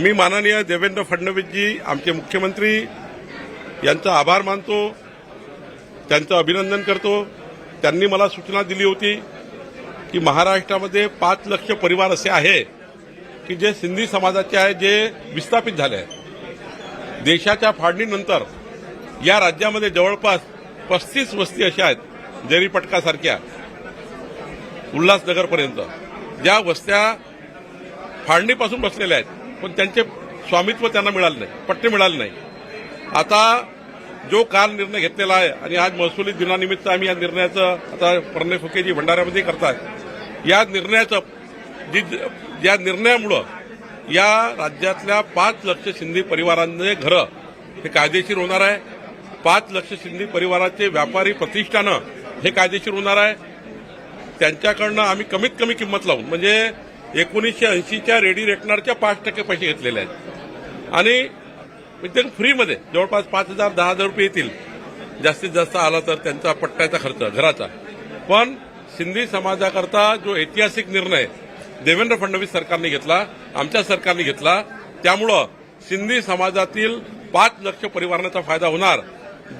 मी माननीय देवेंद्र फडणवीसजी आमचे मुख्यमंत्री यांचा आभार मानतो त्यांचं अभिनंदन करतो. त्यांनी मला सूचना दिली होती की महाराष्ट्रामध्ये पाच लक्ष परिवार असे आहे की जे सिंधी समाजाचे आहे जे विस्थापित झाले. आहे देशाच्या फाळणीनंतर या राज्यामध्ये जवळपास पस्तीस वस्ती अशा आहेत जेरीपटकासारख्या उल्हासनगरपर्यंत. ज्या वस्त्या फाळणीपासून बसलेल्या आहेत पण त्यांचे स्वामित्व त्यांना मिळालं नाही पट्टे मिळाले नाही. आता जो काल निर्णय घेतलेला आहे आणि आज महसुली दिनानिमित्त आम्ही या निर्णयाचं आता प्रणय फुकेजी भंडाऱ्यामध्ये करतात या निर्णयाचं जी या निर्णयामुळं या राज्यातल्या पाच लक्ष सिंधी परिवारांचे घरं हे कायदेशीर होणार आहे. पाच लक्ष सिंधी परिवाराचे व्यापारी प्रतिष्ठानं हे कायदेशीर होणार आहे. त्यांच्याकडनं आम्ही कमीत कमी किंमत लावून म्हणजे एकोणीसशे ऐंशीच्या रेडी रेकनरच्या पाच टक्के पैसे घेतलेले आहेत. आणि ते फ्रीमध्ये जवळपास पाच हजार दहा हजार रुपये येतील. जास्तीत जास्त आला तर त्यांचा पट्ट्याचा खर्च घराचा. पण सिंधी समाजाकरता जो ऐतिहासिक निर्णय देवेंद्र फडणवीस सरकारने घेतला आमच्या सरकारने घेतला त्यामुळं सिंधी समाजातील पाच लक्ष परिवारांचा फायदा होणार.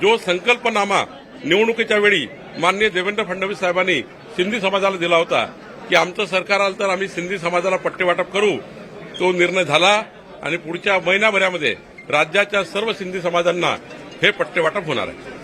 जो संकल्पनामा निवडणुकीच्या वेळी माननीय देवेंद्र फडणवीस साहेबांनी सिंधी समाजाला दिला होता की आमचं सरकार आलं तर आम्ही सिंधी समाजाला पट्टे वाटप करू. तो निर्णय झाला आणि पुढच्या महिन्याभरामध्ये राज्याच्या सर्व सिंधी समाजांना हे पट्टे वाटप होणार आहे.